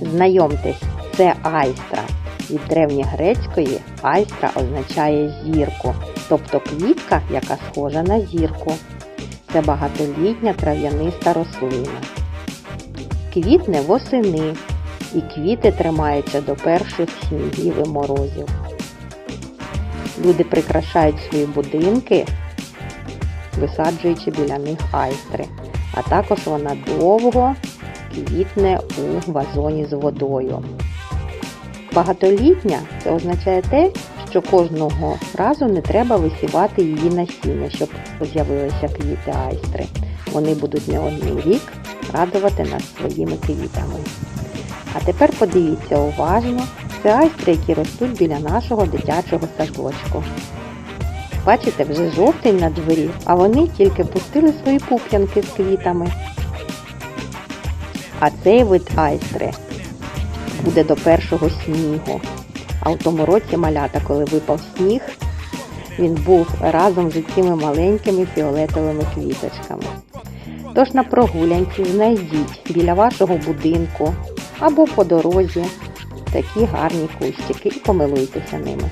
Знайомтесь, це айстра. Від древньогрецької айстра означає зірку, тобто квітка, яка схожа на зірку. Це багатолітня трав'яниста рослина. Квітне восени, і квіти тримаються до перших снігів і морозів. Люди прикрашають свої будинки, висаджуючи біля них айстри. А також вона довго квітне у вазоні з водою. Багатолітня це означає те, що кожного разу не треба висівати її насіння, щоб з'явилися квіти айстри. Вони будуть не один рік радувати нас своїми квітами. А тепер подивіться уважно, це айстри, які ростуть біля нашого дитячого садочку. Бачите, вже жовтень на дворі, а вони тільки пустили свої пуп'янки з квітами. А цей вид айстри буде до першого снігу. А в тому році малята, коли випав сніг, він був разом з цими маленькими фіолетовими квіточками. Тож на прогулянці знайдіть біля вашого будинку або по дорозі такі гарні кустики і помилуйтеся ними.